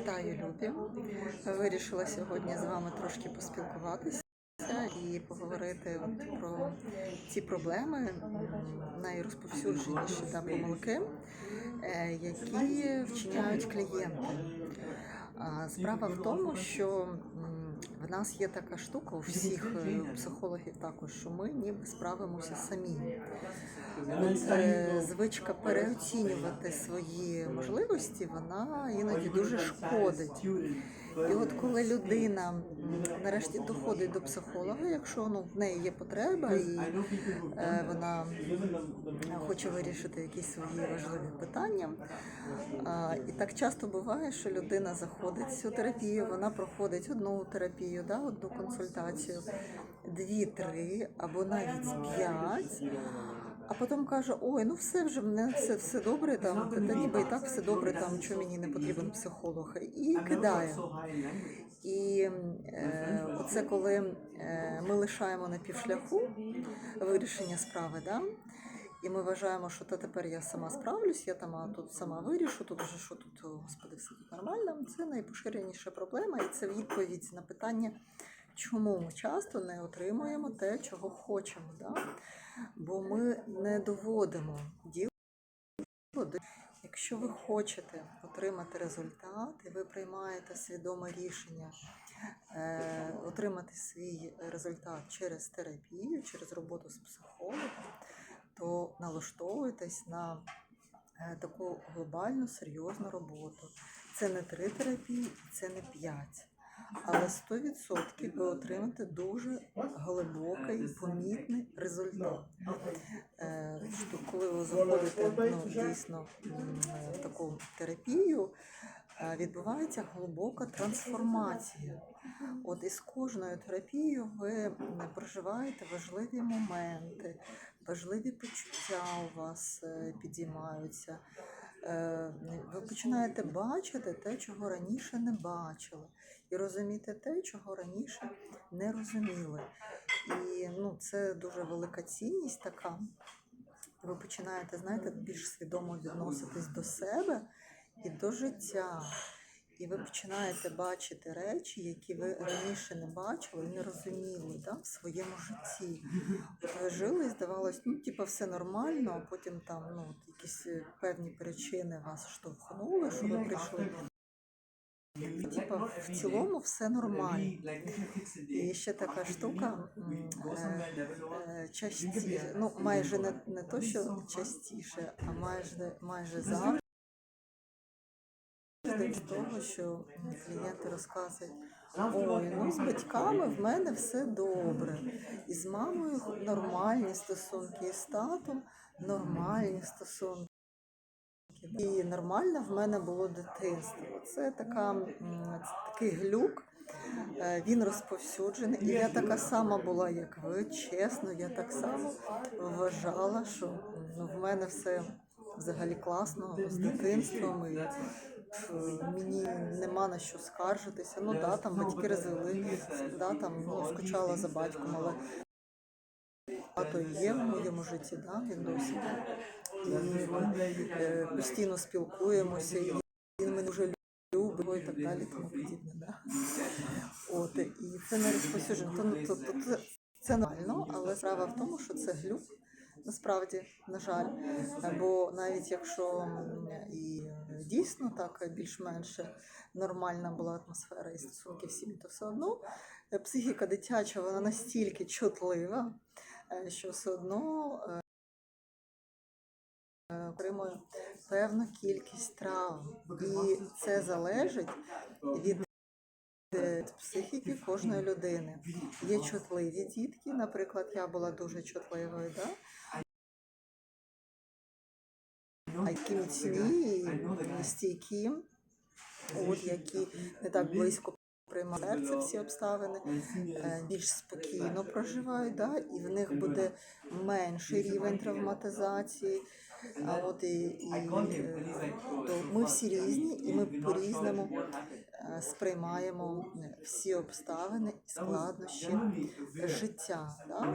Вітаю, любі! Вирішила сьогодні з вами трошки поспілкуватися і поговорити от про ці проблеми, найрозповсюдженіші та помилки, е, які вчиняють клієнти. Справа в тому, що в нас є така штука у всіх е, психологів також, що ми ніби справимося самі. Е, звичка переоцінювати свої можливості, вона іноді дуже шкодить. І от коли людина нарешті доходить до психолога, якщо ну, в неї є потреба і е, вона хоче вирішити якісь свої важливі питання. І так часто буває, що людина заходить в цю терапію, вона проходить одну терапію, да, одну консультацію, дві-три або навіть п'ять. А потім каже: ой, ну все вже мене все, все добре, там та ніби і так все добре, там що мені не потрібен психолог, і кидає. І е, оце коли е, ми лишаємо на півшляху вирішення справи, да? І ми вважаємо, що та тепер я сама справлюсь, я там тут сама вирішу, тут вже що тут, господи, все тут нормально. Це найпоширеніша проблема, і це відповідь на питання, чому ми часто не отримуємо те, чого хочемо. Да? Бо ми не доводимо діло до Якщо ви хочете отримати результат, і ви приймаєте свідоме рішення е, отримати свій результат через терапію, через роботу з психологом, то налаштовуйтесь на е, таку глобальну серйозну роботу. Це не три терапії, це не п'ять. Але 100% ви отримаєте дуже глибокий, помітний результат. Е, що коли ви заходите ну, дійсно в таку терапію, е, відбувається глибока трансформація. От із кожною терапією ви проживаєте важливі моменти, важливі почуття у вас е, підіймаються. Е, Ви починаєте бачити те, чого раніше не бачили, і розуміти те, чого раніше не розуміли. І ну, це дуже велика цінність така. Ви починаєте, знаєте, більш свідомо відноситись до себе і до життя. І ви починаєте бачити речі, які ви раніше не бачили, не розуміли да, в своєму житті. От ви жили здавалось, ну, типу, все нормально, а потім там ну, якісь е, певні причини вас штовхнули, що ви прийшли. І, типу, в цілому все нормально. І ще така штука е, е, частіше, ну майже не, не то, що частіше, а майже майже завжди з того, що клієнти розказують. Ой, ну з батьками в мене все добре. І з мамою нормальні стосунки, і з татом нормальні стосунки. І нормально в мене було дитинство. Це така, це такий глюк. Е, Він розповсюджений. І я така сама була, як ви. Чесно, я так само вважала, що ну, в мене все взагалі класно з дитинством. І мені нема на що скаржитися. Ну да, там батьки розвели, да, там ну, скучала за батьком, але тато є в моєму житті, да, він досі. І ми е, постійно спілкуємося, і він мене дуже любить і так далі, тому подібне. Да. От, і це не розповсюджено. То, ну, то, то, це, це нормально, але справа в тому, що це глюк. Насправді, на жаль, бо навіть якщо і дійсно так більш-менш нормальна була атмосфера і стосунки в сім'ї, то все одно е, психіка дитяча вона настільки чутлива, е, що все одно е, отримує певну кількість травм. І це залежить від психіки кожної людини. Є чутливі дітки, наприклад, я була дуже чутливою, да? а які міцні стійкі, от, які не так близько приймають серце всі обставини, е, більш спокійно проживають, да? і в них буде менший рівень травматизації. А от і, і е, то ми всі різні, і ми по-різному е, сприймаємо всі обставини і складнощі життя. Да?